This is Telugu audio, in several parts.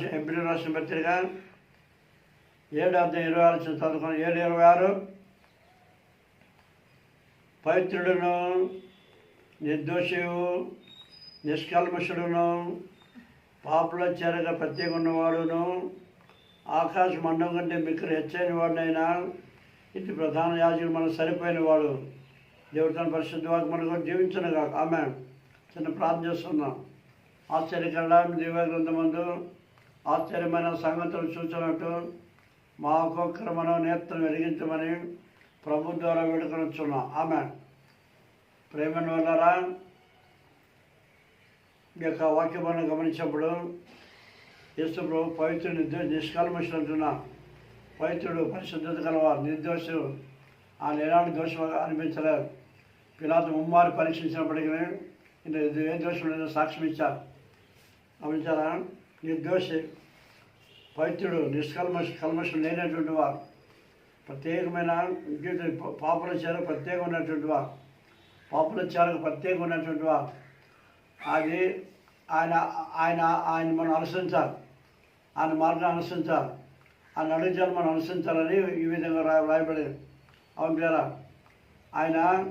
హెబ్రి రాసి రాసిన పత్రిక ఏడు అర్థం ఇరవై ఆరు చదువుకున్న ఏడు ఇరవై ఆరు. పవిత్రుడును నిర్దోషియు నిష్కల్మషుడును పాపుల చేరక ప్రత్యేక ఉన్నవాడును ఆకాశ మండం కంటే మిక్కలు హెచ్చైన వాడినైనా ఇటు ప్రధాన యాజకుడు మనం సరిపోయిన వాడు. దేవుడు తన పరిశుద్ధ వాకి మనకు కాక ఆమె చిన్న ప్రార్థన చేస్తున్నాం. ఆశ్చర్యకరణ దేవ గ్రంథమందు ఆశ్చర్యమైన సంగతులు చూసినట్టు మా ఒక్కొక్కరు మనం నేత్రం వెలిగించమని ప్రభు ద్వారా వేడుకొనొచ్చున్నాం ఆమె ప్రేమను వల్లరా ఈ యొక్క వాక్యమాన్ని గమనించినప్పుడు యేసు ప్రభు పవిత్రుడు నిర్దో నిష్కల్మషులు అంటున్నా పవిత్రుడు పరిశుద్ధత కలవారు నిర్దోషుడు ఆయన ఎలాంటి దోషం అనిపించలేదు పిలాత ముమ్మారు పరీక్షించినప్పటికీ ఇంత ఏ దోషం లేదో సాక్ష్యం ఇచ్చారు గమనించారా? నిర్దోషి పవిత్రుడు నిష్కల్మష కల్మషం లేనటువంటి వారు ప్రత్యేకమైన ఇంకేంటి పాపుల ప్రత్యేకం ఉన్నటువంటి వారు పాపుల చేరకు ప్రత్యేకం ఉన్నటువంటి వారు అది ఆయన ఆయన ఆయన మనం అనుసరించాలి. ఆయన మార్గం అనుసరించాలి. ఆయన అడుగుజాలు మనం అనుసరించాలని ఈ విధంగా రాయ రాయబడేది. అవును కదా ఆయన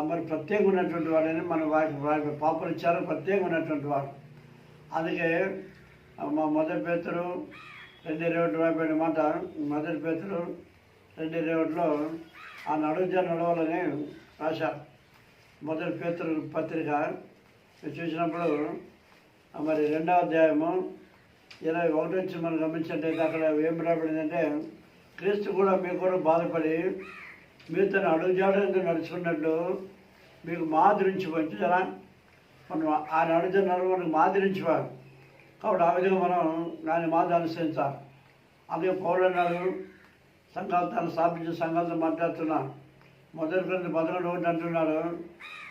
మరి ప్రత్యేకం ఉన్నటువంటి వాడని మన వారి పాపలు ఇచ్చారు ప్రత్యేకం ఉన్నటువంటి వాడు. అందుకే మా మొదటి పేతురు రెండు ఇరవై ఒకటి వైపు మాట. మొదటి పేతురు రెండు రేవటిలో ఆ నడుజ నడవాలని రాశారు మొదటి పేతురు పత్రిక మీరు చూసినప్పుడు మరి రెండవ అధ్యాయము ఇరవై ఒకటి నుంచి మనం గమనించినట్టయితే అక్కడ ఏం రాబడిందంటే క్రీస్తు కూడా మీకు కూడా బాధపడి మీరు అడుగు అడుగుజాడు నడుచుకున్నట్లు మీకు మాదిరించి పంచుతారా మనం ఆయన అడుగుజ మనకు మాదిరించేవారు. కాబట్టి ఆ విధంగా మనం దాని మాది అనుసరించాలి అదే పౌరులు అన్నాడు స్థాపించిన సంఘాలతో మాట్లాడుతున్నా. మొదటి కొన్ని పదకొండు ఒకటి అంటున్నాడు.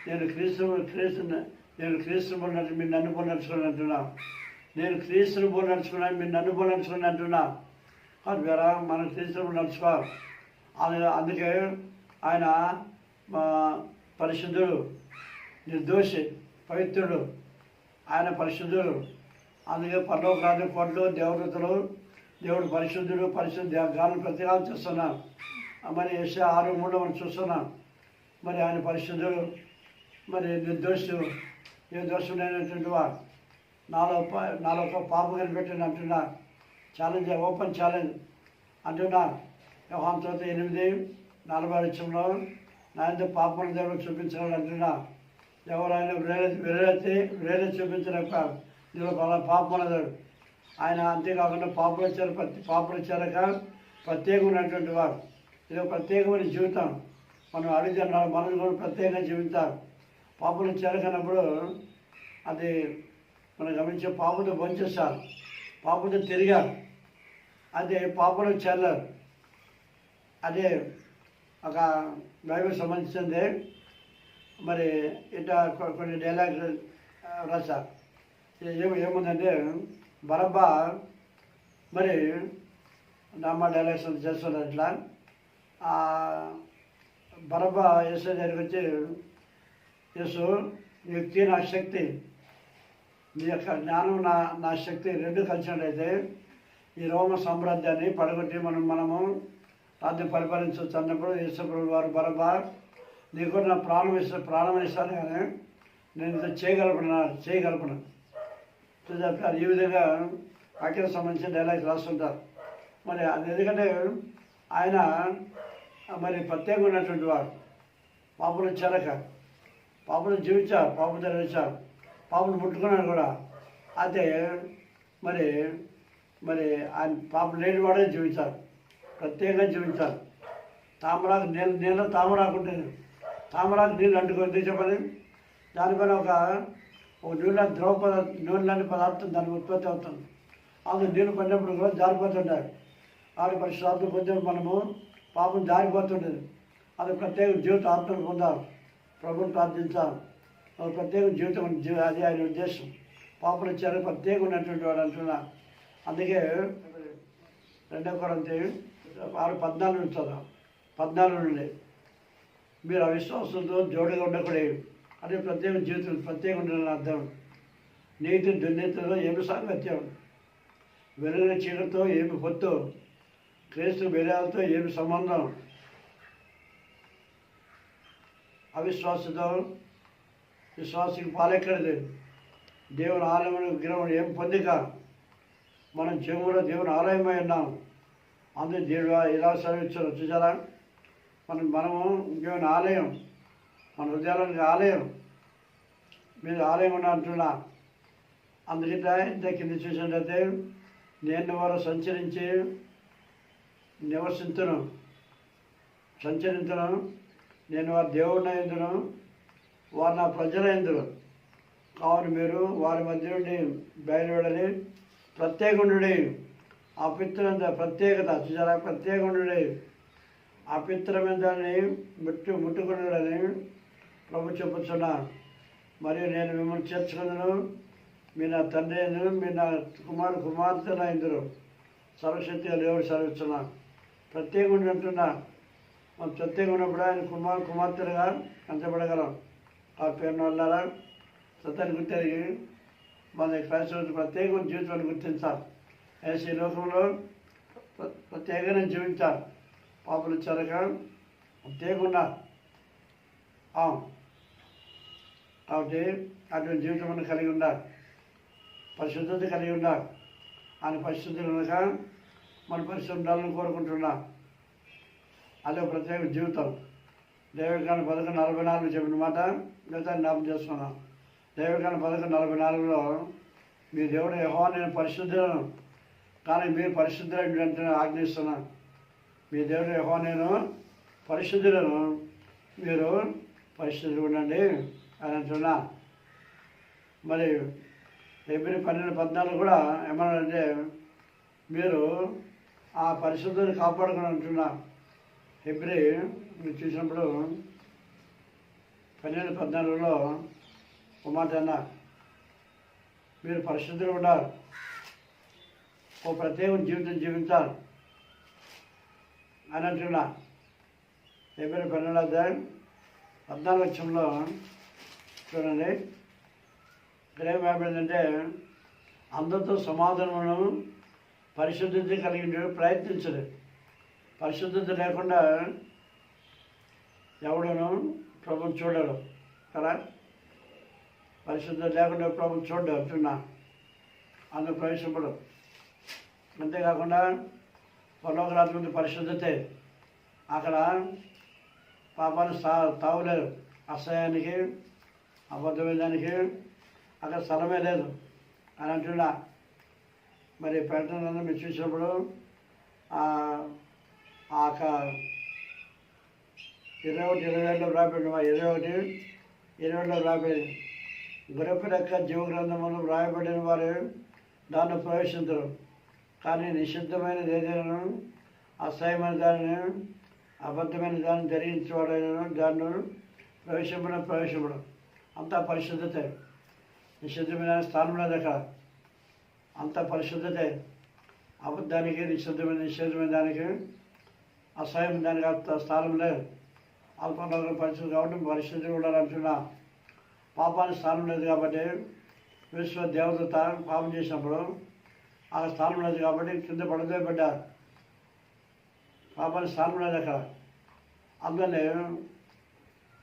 నేను క్రీస్తు క్రీస్తు నేను క్రీస్తు నడుచు మీరు నన్ను పోలి నడుచుకుని అంటున్నా. నేను క్రీస్తుని పోలి నడుచుకున్నాను మీరు నన్ను పోలి నడుచుకుని అంటున్నా. కానీ వేరా మనం క్రీస్తుని నడుచుకోవాలి. అది అందుకే ఆయన మా పరిశుద్ధుడు నిర్దోషి. పవిత్రుడు. ఆయన పరిశుద్ధుడు. అందుకే పర్లోకాన్ని రాజు కోట్లు దేవతలు దేవుడు పరిశుద్ధుడు పరిశుద్ధి గాలి ప్రతిగాలు చూస్తున్నాం మరి యశ ఆరు మూడు మనం చూస్తున్నాం. మరి ఆయన పరిశుద్ధుడు మరి నిర్దోషుడు ఏ దోషం లేనటువంటి నాలో నాలో ఒక పాప కనిపెట్టండి అంటున్నారు. ఛాలెంజ్ ఓపెన్ ఛాలెంజ్ అంటున్నా వ్యవహారంతో ఎనిమిది నలభై లక్షంలో నాయన పాపం దేవుడు చూపించాలని అంటున్నా ఎవరైనా వేరే వేరైతే వేరే చూపించిన ఇందులో బాగా పాపం దేవుడు ఆయన అంతేకాకుండా పాపలు వచ్చారు ప్రతి పాపలు వచ్చారక ప్రత్యేకమైనటువంటి వారు. ఇది ఒక ప్రత్యేకమైన జీవితం. మనం అడిగితే మనల్ని కూడా ప్రత్యేకంగా జీవితారు పాపలు చేరకనప్పుడు అది మనం గమనించే పాపతో భంచేస్తారు. పాపతో తిరిగారు. అదే పాపలు చేరలేరు అదే ఒక బైబిల్ సంబంధించింది. మరి ఇట్లా కొన్ని డైలాగ్ రాశారు ఏమి ఏముందంటే బరబ్బా మరి నామ డైలాగ్స్ చేస్తున్నారు ఇట్లా. ఆ బరబ్బా యేసు దగ్గరికి వచ్చి యేసు నీ వ్యక్తి నా శక్తి. నీ యొక్క జ్ఞానం నా నా శక్తి రెండు కలిసినట్లయితే ఈ రోమ సామ్రాజ్యాన్ని పడగొట్టి మనం మనము రాజ్యం పరిపాలించవచ్చు అన్నప్పుడు యేసుప్రభు వారు బరబ్బా నీకు నా ప్రాణం ఇస్తా ప్రాణం ఇస్తాను కానీ నేను ఇంత చేయగలపను చేయగలపడం చెప్తారు ఈ విధంగా వాక్యం సంబంధించిన డైలాగ్స్ రాస్తుంటారు. మరి అది ఎందుకంటే ఆయన మరి ప్రత్యేకంగా ఉన్నటువంటి వాడు. పాపలు చెరక. పాపలు జీవించారు పాపలు తెరవించారు పాపలు ముట్టుకున్నాడు కూడా. అయితే మరి మరి ఆయన పాపం లేని వాడే జీవించారు ప్రత్యేకంగా జీవించారు తామరాకు నీళ్ళు నీళ్ళు తామరాకుంటే ఉంటుంది నీళ్ళు అంటుకొని చెప్పండి దానిపైన ఒక ఒక నీళ్ళ ద్రవ పదార్థ నూనె లాంటి పదార్థం దానికి ఉత్పత్తి అవుతుంది. అందులో నీళ్ళు పడినప్పుడు కూడా జారిపోతుంటాయి. పది శ్రాద్ధం పొందిన మనము పాపం జారిపోతుండేది. అది ప్రత్యేక జీవిత ఆత్మను పొందాలి. ప్రభుని ప్రార్థించాలి. అది ప్రత్యేక జీవితం అది ఆయన ఉద్దేశం. పాపలు ఇచ్చారు ప్రత్యేక ఉన్నటువంటి వాడు అంటున్నా. అందుకే రెండో కొరంతి ఆరు పద్నాలుగు చదువు పద్నాలుగు నుండి మీరు అవిశ్వాసంతో జోడుగా ఉండకూడదు. అదే ప్రత్యేక జీవితం ప్రత్యేక ఉండాలని అర్థం. నీతి దుర్నీతిలో ఏమి సాంగత్యం? వెలుగుల చీకటితో ఏమి పొత్తు? క్రీస్తు వేదాలతో ఏమి సంబంధం? అవిశ్వాసతో విశ్వాసకి పాలెక్కడిది? దేవుని ఆలయం విగ్రహం ఏం పొందిక? మనం చెవులో దేవుని ఆలయమై ఉన్నాం. అందుకు దేవుడు ఇలా సెలవిచ్చారు. చూసారా మనం మనము ఇంకేమైనా ఆలయం మన హృదయాలకు ఆలయం మీరు ఆలయం ఉన్న అంటున్నా. అందుకంటే ఇంత కింద చూసినట్లయితే నేను వారు సంచరించి నివసించను సంచరించను నేను వారి దేవుడిన ఎందును వారు నా ప్రజలైందును కావున మీరు వారి మధ్య నుండి బయలువెడని ఆ అపిత్రంత ప్రత్యేకత చూసారా? ప్రత్యేకుండుడి. అపిత్రమైన దాన్ని ముట్టు ముట్టుకున్నాడని ప్రభు చెప్పుచున్నా మరియు నేను మిమ్మల్ని చేర్చుకున్నాను. మీ నా తండ్రి అయినను మీ నా కుమారు కుమార్తె ఇందురు సర్వశక్తిగా దేవుడు సర్విస్తున్నా ప్రత్యేకంగా అంటున్నా మనం ప్రత్యేకంగా ఉన్నప్పుడు ఆయన కుమార్ కుమార్తెలుగా అంచబడగలం ఆ పేరున వెళ్ళారా సత్యాన్ని గుర్తెరిగి మన క్రైస్తవులు ప్రత్యేకమైన జీవితాన్ని గుర్తించాలి. వేసి ఈ లోకంలో ప్ర- ప్రత్యేకంగా జీవించాలి. పాపలు చెరక అంతేకుండా కాబట్టి అటువంటి జీవితం కలిగి ఉండాలి. పరిశుద్ధత కలిగి ఉండాలి. ఆయన పరిశుద్ధి కనుక మన పరిశుద్ధి ఉండాలని కోరుకుంటున్నా. అదే ప్రత్యేక జీవితం. దేవకాండ పథకం నలభై నాలుగు చెప్పిన మాట మిగతా జ్ఞాపం చేస్తున్నాం. దేవకాండ పథకం నలభై నాలుగులో మీ దేవుడు యహో నేను పరిశుద్ధులను కానీ మీరు పరిశుద్ధులు ఆజ్ఞిస్తున్నాను మీ దేవుడు యహో నేను పరిశుద్ధులను మీరు పరిశుద్ధులు ఉండండి అని అంటున్నా. మరి ఏప్రిల్ పన్నెండు పద్నాలుగు కూడా ఏమన్నారంటే మీరు ఆ పరిశుద్ధిని కాపాడుకుని అంటున్నా ఎబ్రి మీరు చూసినప్పుడు పన్నెండు పద్నాలుగులో ఒక మాట మీరు పరిశుద్ధులు ఉండాలి. ఓ ప్రత్యేక జీవితం జీవించాలి. అని అంటున్నా ఎబ్రి పన్నెండు అధ్యాయం పద్నాలుగు వచ్చంలో చూడండి. ఇక్కడ ఏం ఏమైందంటే అందరితో సమాధానం పరిశుద్ధత కలిగి ప్రయత్నించదు. పరిశుద్ధత లేకుండా ఎవడను ప్రభు చూడడు. కదా? పరిశుద్ధత లేకుండా ప్రభు చూడడు అంటున్నా. అందుకు ప్రవేశపడు. అంతేకాకుండా పరలోక పరిశుద్ధతే. అక్కడ పాపాలు సా తావులేదు అసహ్యానికి అబద్ధమైన దానికి అక్కడ స్థలమే లేదు. అని అంటున్నా మరి ప్రకటన మీరు చూసినప్పుడు ఆ ఆ యొక్క ఇరవై ఒకటి ఇరవై ఏడులో రాబడి ఇరవై ఒకటి ఇరవై ఏడులో రాబడి గురపు లెక్క జీవగ్రంథములు వ్రాయబడిన వారు దాన్ని ప్రవేశించరు. కానీ నిషిద్ధమైనది ఏదైనా అసహ్యమైన దానిని అబద్ధమైన దాన్ని ధరించేవాడైనా దాన్ని ప్రవేశింపడం ప్రవేశింపడం అంతా పరిశుద్ధతే. నిషిద్ధమైన స్థానం లేదు అక్కడ. అంత పరిశుద్ధతే. అబద్ధానికి నిషిద్ధమైన నిషేధమైన దానికి అసహ్యం దానికి అంత స్థానం లేదు అల్పంలో పరిశుద్ధి కాబట్టి పరిశుద్ధి ఉండాలంటున్నా. పాపానికి స్థానం లేదు కాబట్టి విశ్వ దేవత పాపం చేసినప్పుడు ఆ స్థానం లేదు కాబట్టి కింద పడదే పడ్డారు. పాపని స్థానం లేదు అక్కడ. అందులో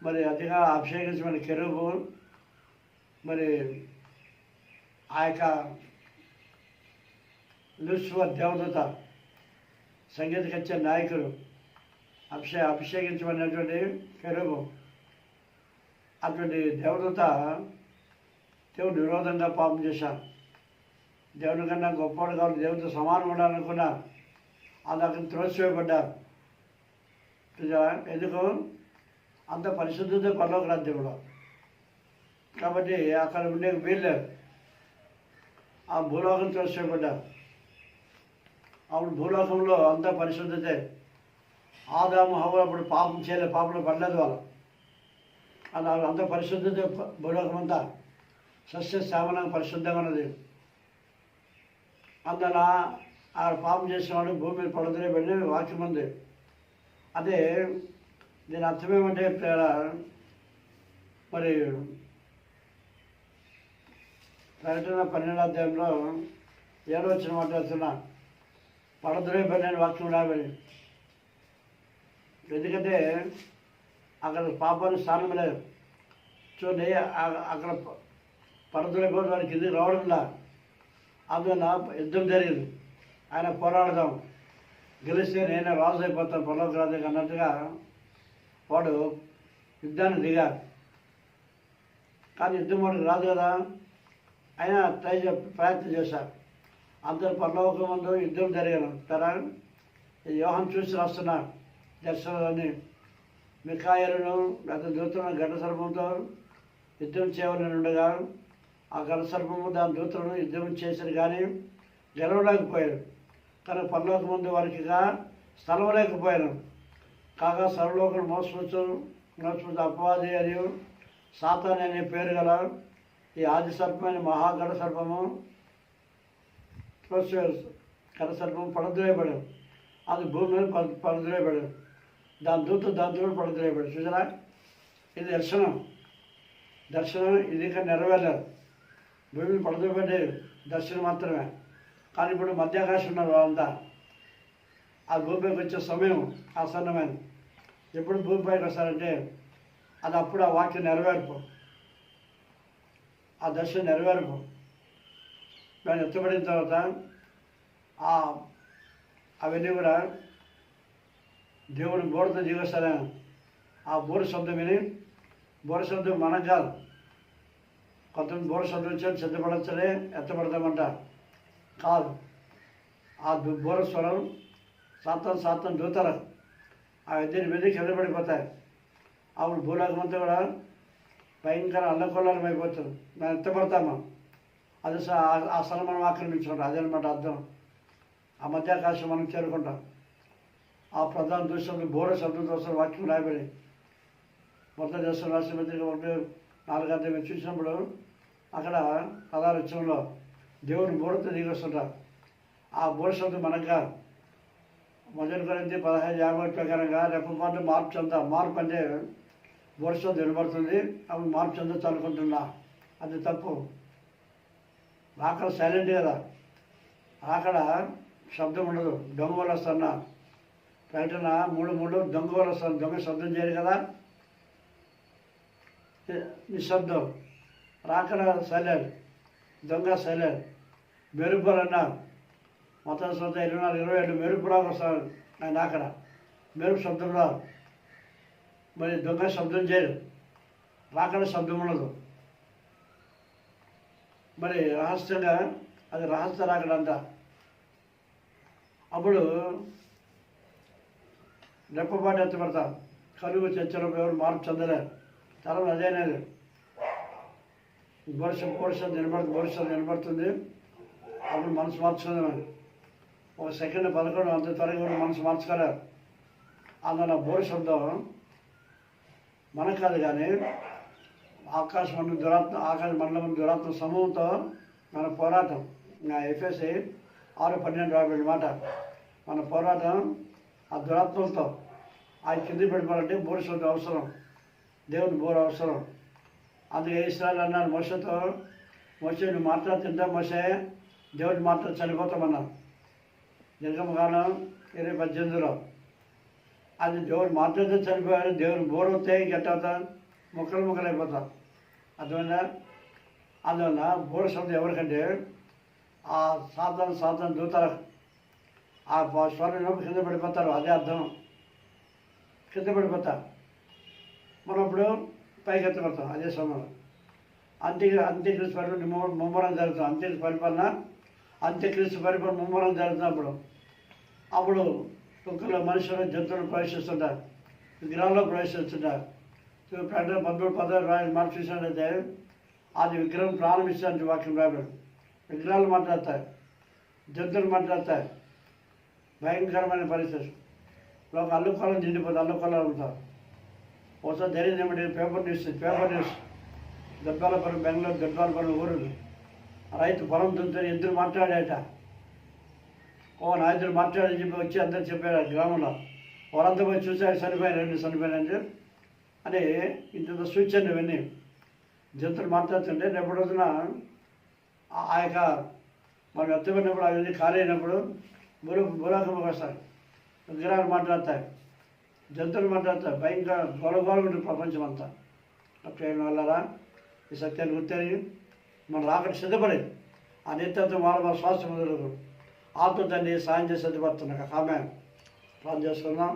మరి అతిగా అభిషేకించమని కెరూపు మరి ఆ యొక్క లూసిఫర్ దేవదూత సంగీతకచ్చే నాయకుడు అభిషే అభిషేకించబడినటువంటి కెరూపు అటువంటి దేవదూత దేవుడు విరోధంగా పాపం చేశారు. దేవుని కన్నా గొప్పవాడు కావాలి దేవునితో సమానం ఉండాలనుకున్నారు. అది అక్కడ త్రోసివేయబడ్డారు. ఎందుకు? అంత పరిశుద్ధత పరలోక రాజ్యంలో. కాబట్టి అక్కడ ఉండే వీళ్ళేరు ఆ భూలోకం త్రోసివేయబడ్డారు. అప్పుడు భూలోకంలో అంత పరిశుద్ధతే. ఆదాము హవ్వ అప్పుడు పాపం చేయలే పాపంలో పడలేదు వాళ్ళు. అది అంత పరిశుద్ధత భూలోకం అంతా సస్య శ్యామలంగా పరిశుద్ధంగా ఉన్నది. అందువల్ల ఆ పాపం చేసిన వాడు భూమి మీద పడదలే వెళ్ళి వాక్యం ఉంది అదే దీని అర్థం ఏమంటే మరి ప్రకటన పన్నెండు అధ్యాయంలో ఏడో వచ్చిన మాట్లాడుతున్నా పడదురే పన్నెండు వాక్యం రాబడి ఎందుకంటే అక్కడ పాపానికి స్థానం లేదు. చూడండి అక్కడ పడదురే పోతే వాడికి ఇది లేదు అందువల్ల యుద్ధం జరిగింది. ఆయన పోరాడదాం. గెలిస్తే నేనే రాజు అయిపోతాను పొలం రాజు అన్నట్టుగా వాడు యుద్ధాన్ని దిగారు కానీ యుద్ధం వాడికి రాదు కదా. ఆయన ట్రై ప్రయత్నం చేశారు అందరు పరలోకం ముందు యుద్ధం జరిగాను తరా వ్యూహం చూసి రాస్తున్నారు దర్శనాలని మికాయలను గత దూతలను ఘట సర్పంతో యుద్ధం చేయవలని ఉండగా ఆ గణసర్పము సర్పము దాని దూతలను యుద్ధం చేశారు కానీ గెలవలేకపోయారు. కానీ పరలోక ముందు వారికి స్థలం లేకపోయారు. కాగా సర్వలోకం మోసవచ్చు మోసవచ్చు అపవాది అని సాతాన్ అనే పేరు గల ఈ ఆది సర్పమైన మహాగణ సర్పము కర సర్పం పడద్రోయబడు అది భూమి మీద పడ పడద్రోయబడు దాని దూత దాని దూరం పడద్రోయబడు చూసారా? ఇది దర్శనం. దర్శనం ఇది ఇక నెరవేరలేదు. భూమిని పడద్రోయబడే దర్శనం మాత్రమే. కానీ ఇప్పుడు మధ్యాకాశం ఉన్నారు వాళ్ళంతా ఆ భూమిపైకి వచ్చే సమయం ఆసన్నమైనది ఎప్పుడు భూమిపైకి వస్తారంటే అది అప్పుడు ఆ వాక్యం నెరవేర్పు. ఆ దర్శనం నెరవేర్పు. దాన్ని ఎత్తబడిన తర్వాత ఆ అవన్నీ కూడా దేవుని బోరతో జీవిస్తారని ఆ బోరు శబ్దం విని బోరు శబ్దం మనకు కాదు. కొంతమంది బోర శబ్దం వచ్చి సిద్ధపడచ్చనే కాదు. ఆ బోర స్వరం సాతం సాతం దూతలు. ఆ ఇద్దరి మీద కింద పడిపోతాయి. అప్పుడు భూలోకం అంతా కూడా భయంకర అల్లకొల్లం అయిపోతుంది. మేము ఎత్తపడతాము అది స- ఆ- స్థలం మనం ఆక్రమించుకుంటాం. అదనమాట అర్థం. ఆ మధ్యాకాశం మనం చేరుకుంటాం. ఆ ప్రధాన దృశ్యంలో బోర శబ్దం వాక్యం రాయబడి మొత్తం దేశం రాష్ట్రపతి పత్రిక ఒకటి నాలుగు గంటల మీరు చూసినప్పుడు అక్కడ పదహారు వచ్చంలో దేవుని బూడతో దిగి వస్తుంటారు ఆ బూడ శబ్దం మనకు మొదటి గురించి పదహైదు యాభై ప్రకారంగా రెప్పపాటు మార్పు చెందా మార్పు అంటే బూడ శబ్దం వినబడుతుంది అప్పుడు మార్పు చెందొచ్చు అనుకుంటున్నా. అది తప్పు. అక్కడ సైలెంట్ కదా. అక్కడ శబ్దం ఉండదు. దొంగ వాళ్ళు వస్తున్నా. ప్రకటన మూడు మూడు దొంగ వాళ్ళు దొంగ శబ్దం చేయరు కదా. నిశ్శబ్దం. రాకడ సైలెంట్ దొంగ సైలెంట్ మెరుపులు అన్నారు మొత్తం సొంత ఇరవై నాలుగు ఇరవై ఏడు మెరుపు రాకు వస్తారు ఆయన అక్కడ మెరుపు శబ్దం రాదు. మరి దొంగ శబ్దం చేయరు రాకడ శబ్దం ఉండదు. మరి రహస్యంగా అది రహస్య రాకడ అప్పుడు రెప్పపాటు ఎత్తపడతారు కలుగు చర్చలో ఎవరు మార్పు చెందలేరు. తరం అదేనేది బోర్షం బోర్షం నిలబడుతుంది బోర్షం నిలబడుతుంది. అప్పుడు మనసు మార్చుకుందామని ఒక సెకండ్ పదకొండు అంత త్వరగా కూడా మనసు మార్చుకోలేరు అందులో బోరు శబ్దం మనకు కాదు కానీ ఆకాశం మన దురాత్మ ఆకాశ మండలం దురాత్మ సమూహంతో మన పోరాటం. నా ఎఫ్ఎస్ఐ ఆరు పన్నెండు రాబడి మాట. మన పోరాటం ఆ దురాత్మలతో. ఆ కింద పెట్టుకోవాలంటే బోరు శబ్దం అవసరం. దేవుని బోరు అవసరం. అందుకే ఇస్రాయల్ అన్నారు మోసతో మోసే నువ్వు మాట్లాడుతుంటా మోసే దేవుడిని మాట్లాడి చనిపోతామన్నారు. నిర్గమకాలం ఇరవై పద్దెనిమిదిలో. అది దేవుడు మాట్లాడితే చనిపోయాడు దేవుని బోర్ వస్తే గట్టవుతా ముక్కలు ముక్కలు అయిపోతాం అందువల్ల బోర శబ్దం ఎవరికంటే ఆ సాధన సాధన దూతలకు ఆ స్వరం కింద పడిపోతారు. అదే అర్థం. కింద పడిపోతారు. మనం ఇప్పుడు పైకి ఎత్తపడతాం అదే సమయంలో అంత్య అంత్యక్రీస్తు పరిపాలన ముమ్మరం జరుగుతుంది అంత్యక్రీస్తు పరిపాలన అంత్యక్రీస్తు పరిపాలన ముమ్మరం జరుగుతున్నప్పుడు అప్పుడు కుక్కలు మనుషులు జంతువులు ప్రవేశిస్తుంటారు. విగ్రహాల్లో ప్రవేశిస్తుంటారు. ప్రకటన పంతొమ్మిది పదహారు రాయలు మాట చూసినట్లయితే అది విగ్రహం ప్రారంభించడానికి వాక్యం రాబడి విగ్రహాలు మాట్లాడతాయి జంతువులు మాట్లాడతాయి. భయంకరమైన పరిస్థితి. లోక అల్లుకోలం నిండిపోతుంది అల్లుకొలం ఉంటారు. ఒకసారి ధైర్యం ఏమిటి? Paper news paper news. Debbalapuram Bengaluru Debbalapuram ఊరు రైతు పొలం దుంతని ఇద్దరు మాట్లాడాట ఓ నా ఇద్దరు మాట్లాడని చెప్పి వచ్చి అందరు చెప్పారు గ్రామంలో. వాళ్ళంతా పోయి చూశారు చనిపోయారు రెండు చనిపోయారు అని ఇంత సూచన ఇవన్నీ. జంతువులు మాట్లాడుతుంటే రేపటి రోజున ఆ- ఆ యొక్క మనం ఎత్తుకున్నప్పుడు అవన్నీ ఖాళీ అయినప్పుడు బురు బురాకం వస్తాయి విగ్రహాలు మాట్లాడతాయి జంతువులు మధ్య భయంకర గొడవలు ఉంటుంది ప్రపంచం అంతా. ప్రేమ వల్లరా ఈ సత్యాన్ని గుర్తని మనం రాకటి సిద్ధపడేది ఆ నిత్యత్వం వాళ్ళ మన శ్వాస మొదలు ఆత్మ తండ్రి సాయం చేసి సిద్ధపడుతున్నా ఆమె. ప్రార్థన చేస్తున్నాం.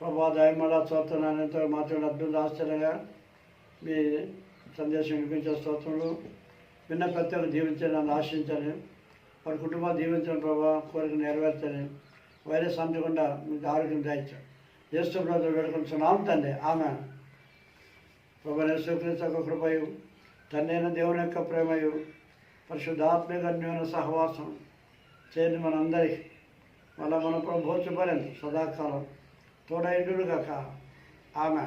ప్రభా దయమల చూస్తున్నాను ఎంతో మాట్లాడిన అద్భుత ఆశ్చర్యంగా మీ సందేశం వినిపించే స్తోత్రులు విన్న ప్రత్యేకలు దీవించని నన్ను ఆశించని వారి కుటుంబాలు దీవించని ప్రభావ కోరిక నెరవేర్చని వైరస్ అంటకుండా మీకు ఆరోగ్యం దాయించాం జ్యేష్ఠ బ్రదర్ వేడుకుంటున్నాం తండ్రి. ఆమె ప్రభు యేసుక్రీస్తు కృపయు తండ్రైన దేవుని యొక్క ప్రేమయు పరిశుద్ధాత్మకన్యోన సహవాసం చేయని మనందరికీ మళ్ళా మన ప్రభు చూపలేదు సదాకాలం తోడైండుగాక ఆమె